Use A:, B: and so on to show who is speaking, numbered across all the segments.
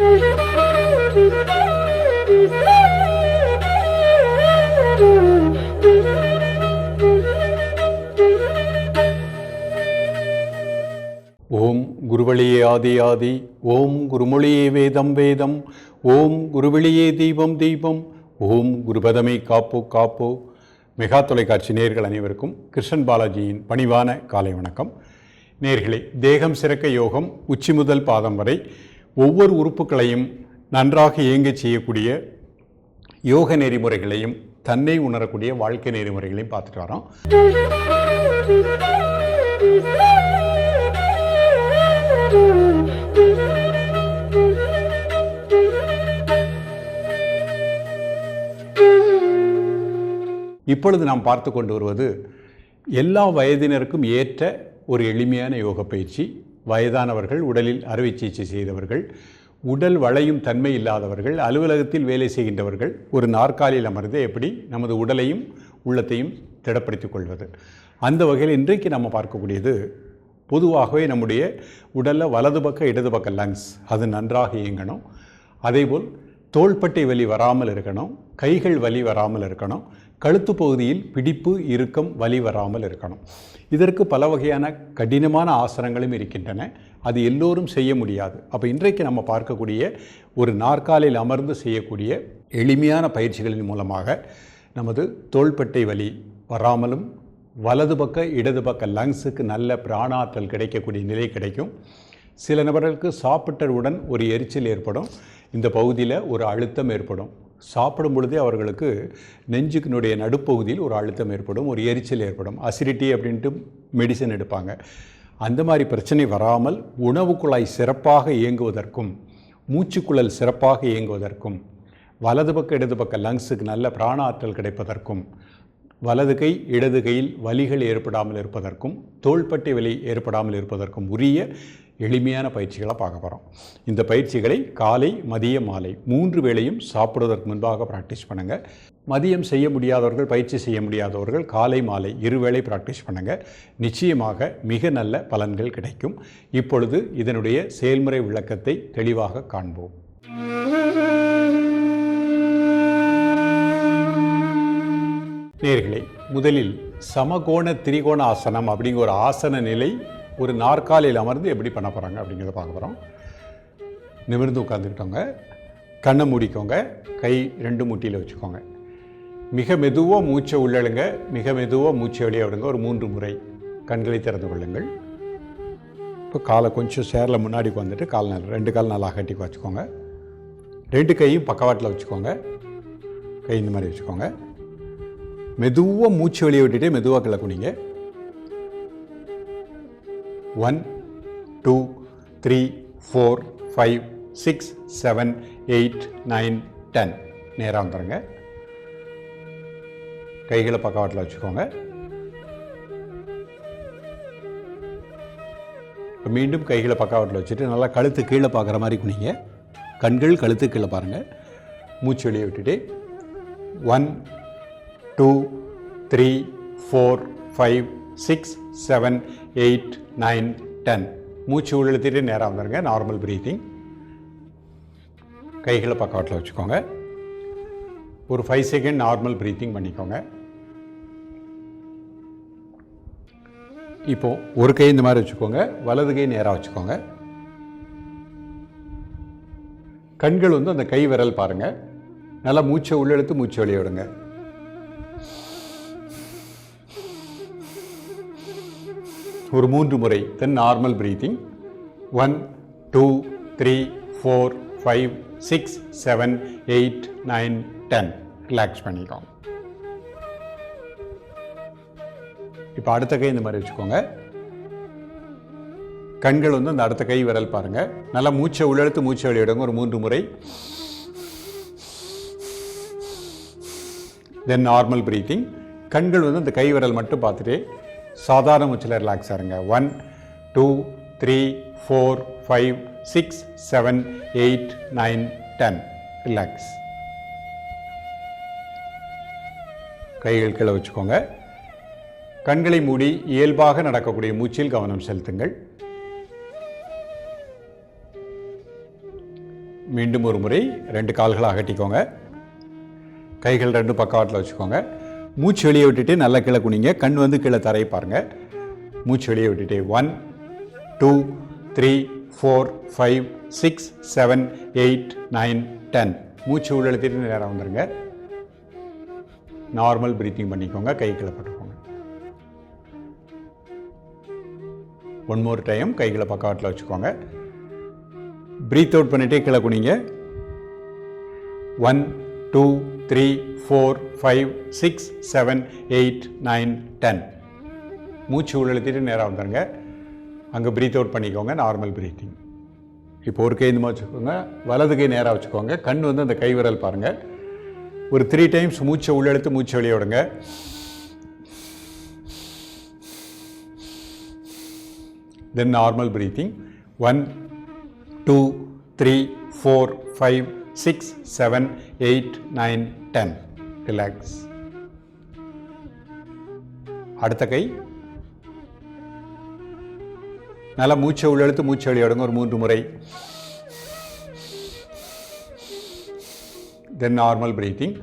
A: ஓம் குருவழியே ஆதி ஆதி ஓம் குருமொழியே வேதம் வேதம் ஓம் குருவெளியே தீபம் தீபம் ஓம் குருபதமே காப்போ காப்போ. மெகா தொலைக்காட்சி நேர்கள் அனைவருக்கும் கிருஷ்ணன் பாலாஜியின் பணிவான காலை வணக்கம். நேர்களே தேகம் சிறக்க யோகம் உச்சி முதல் பாதம் வரை ஒவ்வொரு உறுப்புகளையும் நன்றாக இயங்கச் செய்யக்கூடிய யோக நெறிமுறைகளையும் தன்னை உணரக்கூடிய வாழ்க்கை நெறிமுறைகளையும் பார்த்துட்டு வரோம். இப்பொழுது நாம் பார்த்து கொண்டு வருவது எல்லா வயதினருக்கும் ஏற்ற ஒரு எளிமையான யோக பயிற்சி. வயதானவர்கள் உடலில் அறுவை சிகிச்சை செய்தவர்கள் உடல் வளையும் தன்மை இல்லாதவர்கள் அலுவலகத்தில் வேலை செய்கின்றவர்கள் ஒரு நாற்காலியில் அமர்ந்து எப்படி நமது உடலையும் உள்ளத்தையும் திடப்படுத்திக் கொள்வது. அந்த வகையில் இன்றைக்கு நம்ம பார்க்கக்கூடியது பொதுவாகவே நம்முடைய உடலில் வலது பக்கம் இடது பக்கம் லங்ஸ் அது நன்றாக இயங்கணும். அதேபோல் தோள்பட்டை வலி வராமல் இருக்கணும் கைகள் வலி வராமல் இருக்கணும் கழுத்து பகுதியில் பிடிப்பு இறுக்கம் வலி வராமல் இருக்கணும். இதற்கு பல வகையான கடினமான ஆசனங்களும் இருக்கின்றன. அது எல்லோரும் செய்ய முடியாது. அப்போ இன்றைக்கு நம்ம பார்க்கக்கூடிய ஒரு நாற்காலில் அமர்ந்து செய்யக்கூடிய எளிமையான பயிற்சிகளின் மூலமாக நமது தோள்பட்டை வலி வராமலும் வலது பக்க இடது பக்க லங்ஸுக்கு நல்ல பிராணாற்றல் கிடைக்கக்கூடிய நிலை கிடைக்கும். சில நபர்களுக்கு சாப்பிட்டவுடன் ஒரு எரிச்சல் ஏற்படும். இந்த பகுதியில் ஒரு அழுத்தம் ஏற்படும். சாப்பிடும் பொழுதே அவர்களுக்கு நெஞ்சுக்கினுடைய நடுப்பகுதியில் ஒரு அழுத்தம் ஏற்படும் ஒரு எரிச்சல் ஏற்படும். அசிடிட்டி அப்படின்ட்டு மெடிசன் எடுப்பாங்க. அந்த மாதிரி பிரச்சனை வராமல் உணவு குழாய் சிறப்பாக இயங்குவதற்கும் மூச்சுக்குழல் சிறப்பாக இயங்குவதற்கும் வலது பக்க இடது பக்க லங்ஸுக்கு நல்ல பிராண ஆற்றல் கிடைப்பதற்கும் வலது கை இடது கையில் வலிகள் ஏற்படாமல் இருப்பதற்கும் தோள்பட்டை வலி ஏற்படாமல் இருப்பதற்கும் உரிய எளிமையான பயிற்சிகளை பார்க்க போகிறோம் இந்த பயிற்சிகளை காலை மதிய மாலை மூன்று வேளையும் சாப்பிடுவதற்கு முன்பாக ப்ராக்டிஸ் பண்ணுங்கள் மதியம் செய்ய முடியாதவர்கள் பயிற்சி செய்ய முடியாதவர்கள் காலை மாலை இருவேளை ப்ராக்டிஸ் பண்ணுங்கள் நிச்சயமாக மிக நல்ல பலன்கள் கிடைக்கும். இப்பொழுது இதனுடைய செயல்முறை விளக்கத்தை தெளிவாக காண்போம். நேர்களே முதலில் சமகோண திரிகோண ஆசனம் அப்படிங்கிற ஒரு ஆசன நிலை ஒரு நாற்காலியில் அமர்ந்து எப்படி பண்ண போகிறாங்க அப்படிங்கிறத பார்க்க போகிறோம் நிமிர்ந்து உட்காந்துக்கிட்டோங்க கண்ணை மூடிக்கோங்க. கை ரெண்டு முட்டியில் வச்சுக்கோங்க. மிக மெதுவாக மூச்சை உள்ளழுங்க. மிக மெதுவாக மூச்சை வெளியே விடுங்க. ஒரு மூன்று முறை கண்களை திறந்து கொள்ளுங்கள். இப்போ காலை கொஞ்சம் சேரில் முன்னாடி வந்துட்டு கால் நல்லா ரெண்டு கால் நல்லா கட்டி வச்சுக்கோங்க ரெண்டு கையும் பக்கவாட்டில் வச்சுக்கோங்க. கை இந்த மாதிரி வச்சுக்கோங்க. மெதுவாக மூச்சு வெளியே விட்டுட்டே மெதுவாக கீழே one two three four five six seven eight nine ten. நேராக வந்துடுங்க கைகளை பக்கவாட்டில் வச்சுக்கோங்க. இப்போ மீண்டும் கைகளை பக்கவாட்டில் வச்சுட்டு நல்லா கழுத்து கீழே பார்க்குற மாதிரி குனிங்க. கண்கள் கழுத்து கீழே பாருங்கள் மூச்சு வெளியே விட்டுட்டு. One two three four five six seven eight nine ten. மூச்சு உள்ளெழுத்திட்டு நேராக வந்துடுங்க நார்மல் ப்ரீத்திங் கைகளை பக்கவாட்டில் வச்சுக்கோங்க. ஒரு ஃபைவ் செகண்ட் நார்மல் ப்ரீத்திங் பண்ணிக்கோங்க. இப்போது ஒரு கை இந்த மாதிரி வச்சுக்கோங்க. வலது கை நேராக வச்சுக்கோங்க. கண்கள் வந்து அந்த கை விரல் பாருங்கள் நல்லா மூச்சை உள்ளெழுத்து மூச்சை வெளியே விடுங்க. ஒரு மூன்று முறை. Then normal breathing one two three four five six seven eight nine ten relax பண்ணிக்கோங்க. இப்போ அடுத்த கை இந்த மாதிரி வச்சுக்கோங்க. கண்கள் வந்து அந்த அடுத்த கை விரல் பாருங்கள் நல்லா மூச்சை உள்ளெடுத்து மூச்சை வெளியிடுங்க. ஒரு மூன்று முறை. தென் நார்மல் பிரீத்திங் கண்கள் வந்து அந்த கை விரல் மட்டும் பார்த்துட்டு சாதாரண மூச்சில் relax ஆருங்க one two three four five six seven eight nine ten relax கைகள் கீழே வச்சுக்கோங்க. கண்களை மூடி இயல்பாக நடக்கக்கூடிய மூச்சில் கவனம் செலுத்துங்கள். மீண்டும் ஒரு முறை ரெண்டு கால்களை அகட்டிக்கோங்க கைகள் ரெண்டு பக்கவாட்டில் வச்சுக்கோங்க. மூச்சு வெளியே விட்டுட்டு நல்லா கீழே குனிங்க. கண் வந்து கீழே தரையை பாருங்கள் மூச்சு வெளியே விட்டுட்டு one two three four five six seven eight nine ten மூச்சு உள்ளெழுத்திட்டு நேரம் வந்துருங்க. நார்மல் ப்ரீத்திங் பண்ணிக்கோங்க. கை கீழே போட்டுக்கோங்க. ஒன் மோர் டைம் கைகளை பக்கவாட்டில் வச்சுக்கோங்க. ப்ரீத் அவுட் பண்ணிட்டே கீழே குனிங்க. One two three four five six seven eight nine ten மூச்சு உள்ளெழுத்திட்டு நேராக வந்துடுங்க அங்கே ப்ரீத் அவுட் பண்ணிக்கோங்க நார்மல் ப்ரீத்திங் இப்போ ஒரு கை இந்த மாதிரி வச்சுக்கோங்க வலது கை நேராக வச்சுக்கோங்க. கண் வந்து அந்த கை விரல் பாருங்கள் ஒரு த்ரீ டைம்ஸ் மூச்சை உள்ளெழுத்து மூச்சை வெளியே விடுங்க. Then normal breathing one two three four five six seven eight nine ten. Relax அடுத்த கை. நல்லா மூச்சை உள்ளெழுத்து மூச்சை வெளியிடுங்க ஒரு மூன்று முறை. Then normal breathing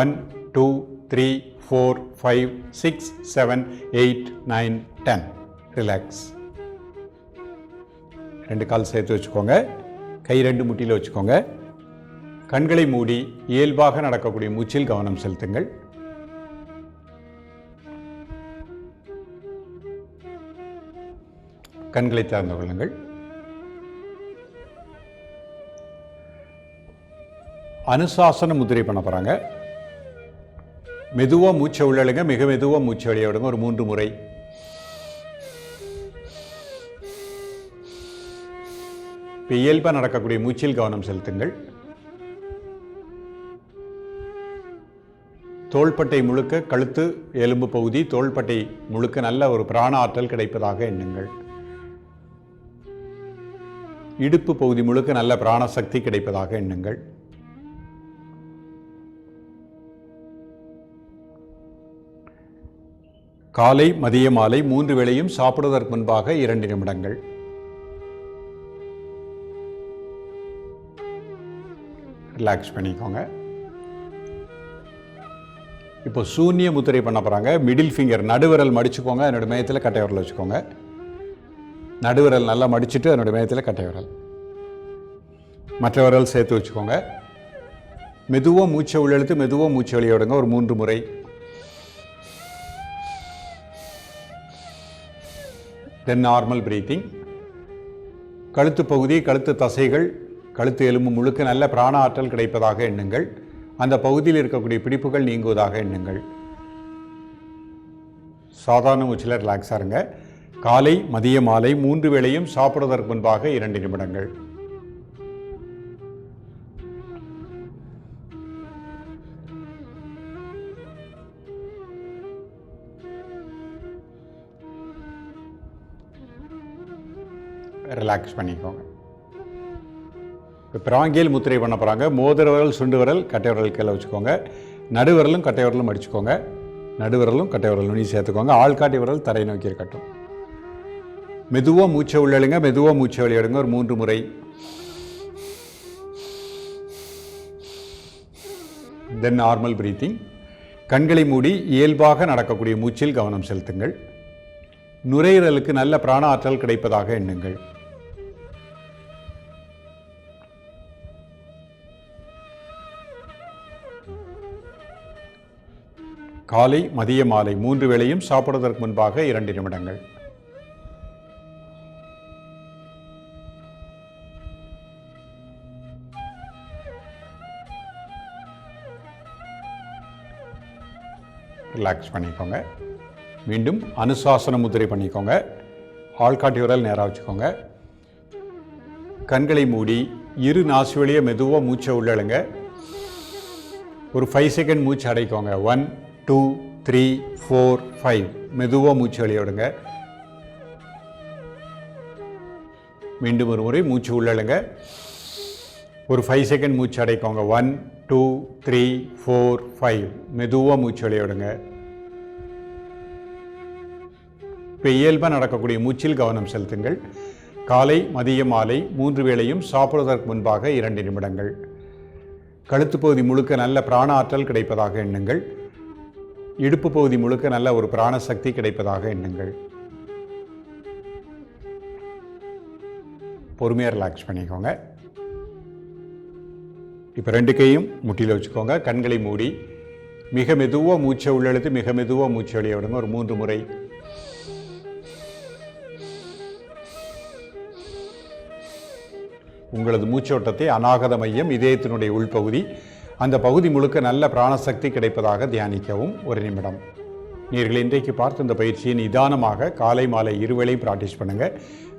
A: one two three four five six seven eight nine ten relax ரெண்டு கால் சேர்த்து வச்சுக்கோங்க. கை ரெண்டு முட்டியில் வச்சுக்கோங்க. கண்களை மூடி இயல்பாக நடக்கக்கூடிய மூச்சில் கவனம் செலுத்துங்கள். கண்களை திறந்து கொள்ளுங்கள். அனுசாசன முதிரை பண்ண போகிறாங்க மெதுவாக மூச்சை உள்ளழுங்க மிக மெதுவாக மூச்சை வெளியே விடுங்க. ஒரு மூன்று முறை. இப்போ இயல்பாக நடக்கக்கூடிய மூச்சில் கவனம் செலுத்துங்கள். தோள்பட்டை முழுக்க கழுத்து எலும்பு பகுதி தோள்பட்டை முழுக்க நல்ல ஒரு பிராண ஆற்றல் கிடைப்பதாக எண்ணுங்கள். இடுப்பு பகுதி முழுக்க நல்ல பிராணசக்தி கிடைப்பதாக எண்ணுங்கள். காலை மதிய மாலை மூன்று வேளையும் சாப்பிடுவதற்கு முன்பாக இரண்டு நிமிடங்கள். ரிலாக்ஸ் பண்ணிக்கோங்க. இப்போ சூன்ய முத்திரை பண்ண போகிறாங்க மிடில் ஃபிங்கர் நடுவிரல் மடிச்சுக்கோங்க என்னோடய மையத்தில் கட்டை விரல் வச்சுக்கோங்க. நடுவிரல் நல்லா மடிச்சுட்டு என்னோடய மையத்தில் கட்டை விரல் மற்ற விரல் சேர்த்து வச்சுக்கோங்க. மெதுவாக மூச்சை உள்ளெழுத்து மெதுவாக மூச்சை வெளியோடுங்க ஒரு மூன்று முறை. தென் நார்மல் பிரீத்திங் கழுத்து பகுதி கழுத்து தசைகள் கழுத்து எலும்பு முழுக்க நல்ல பிராண ஆற்றல் கிடைப்பதாக எண்ணுங்கள். அந்த பகுதியில் இருக்கக்கூடிய பிடிப்புகள் நீங்குவதாக எண்ணுங்கள். சாதாரண மூச்சில் ரிலாக்ஸாக இருங்க. காலை மதிய மாலை மூன்று வேளையும் சாப்பிடுவதற்கு முன்பாக இரண்டு நிமிடங்கள். ரிலாக்ஸ் பண்ணிக்கோங்க. இப்போ பிராங்கியல் முத்திரை பண்ண போகிறாங்க மோதிரவரல் சுண்டு விரல் கட்டை விரல் கீழே வச்சுக்கோங்க. நடுவிரலும் கட்டை விரலும் அடிச்சுக்கோங்க. நடுவிரலும் கட்டை விரல் நுனி சேர்த்துக்கோங்க. ஆள்காட்டி விரல் தரை நோக்கி இருக்கட்டும். மெதுவாக மூச்சை உள்ளெழுங்க மெதுவாக மூச்சை வெளியிடுங்க ஒரு மூன்று முறை. தென் நார்மல் பிரீத்திங் கண்களை மூடி இயல்பாக நடக்கக்கூடிய மூச்சில் கவனம் செலுத்துங்கள். நுரையீரலுக்கு நல்ல பிராண ஆற்றல் கிடைப்பதாக எண்ணுங்கள். காலை மதிய மாலை மூன்று வேளையும் சாப்பிடுவதற்கு முன்பாக இரண்டு நிமிடங்கள். ரிலாக்ஸ் பண்ணிக்கோங்க. மீண்டும் அனுசாசன முதிரை பண்ணிக்கோங்க. ஆள்காட்டி விரல் நேராக வச்சுக்கோங்க. கண்களை மூடி இரு நாசு வழியை மெதுவாக மூச்சை உள்ளழுங்க. ஒரு ஃபைவ் செகண்ட் மூச்சு அடைக்கோங்க. One two three four five. மெதுவாக மூச்சு வெளியே விடுங்க. மீண்டும் ஒரு முறை மூச்சு உள்ளழுங்க ஒரு ஃபைவ் செகண்ட் மூச்சு அடைக்கோங்க. One two three four five மெதுவாக மூச்சு வெளியே விடுங்க. இப்போ இயல்பாக நடக்கக்கூடிய மூச்சில் கவனம் செலுத்துங்கள். காலை மதிய மாலை மூன்று வேளையும் சாப்பிடுவதற்கு முன்பாக இரண்டு நிமிடங்கள். கழுத்து பகுதி முழுக்க நல்ல பிராண ஆற்றல் கிடைப்பதாக எண்ணுங்கள். இடுப்பு பகுதி முழுக்க நல்ல ஒரு பிராண சக்தி கிடைப்பதாக எண்ணுங்கள். பொறுமையாக ரிலாக்ஸ் பண்ணிக்கோங்க. இப்போ ரெண்டு கையும் முட்டியில் வச்சுக்கோங்க. கண்களை மூடி மிக மெதுவாக மூச்சை உள்ளெழுத்து மிக மெதுவாக மூச்சை வெளியே விடுங்க. ஒரு மூன்று முறை. உங்களது மூச்சோட்டத்தை அநாகத மையம் இதயத்தினுடைய உள்பகுதி அந்த பகுதி முழுக்க நல்ல பிராணசக்தி கிடைப்பதாக தியானிக்கவும் ஒரு நிமிடம். நீங்கள் இன்றைக்கு பார்த்து இந்த பயிற்சியை நிதானமாக காலை மாலை இருவேளையும் ப்ராக்டிஸ் பண்ணுங்கள்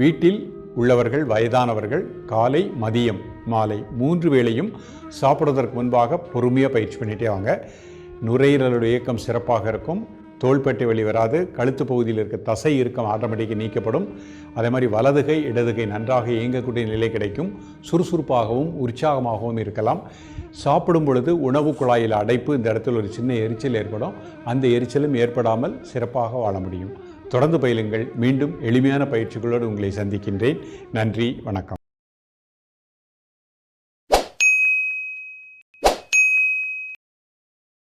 A: வீட்டில் உள்ளவர்கள் வயதானவர்கள் காலை மதியம் மாலை மூன்று வேளையும் சாப்பிடுவதற்கு முன்பாக பொறுமையாக பயிற்சி பண்ணிகிட்டே வாங்க. நுரையீரலுடைய இயக்கம் சிறப்பாக இருக்கும். தோள்பட்டை வலி வராது கழுத்து பகுதியில் இருக்க தசை இருக்கம் ஆட்டோமேட்டிக்காக நீக்கப்படும். அதே மாதிரி வலதுகை இடதுகை நன்றாக இயங்கக்கூடிய நிலை கிடைக்கும். சுறுசுறுப்பாகவும் உற்சாகமாகவும் இருக்கலாம். சாப்பிடும் பொழுது உணவு குழாயில் அடைப்பு இந்த இடத்துல ஒரு சின்ன எரிச்சல் ஏற்படும். அந்த எரிச்சலும் ஏற்படாமல் சிறப்பாக வாழ முடியும். தொடர்ந்து பயிலுங்கள். மீண்டும் எளிமையான பயிற்சிகளோடு உங்களை சந்திக்கின்றேன். நன்றி வணக்கம்.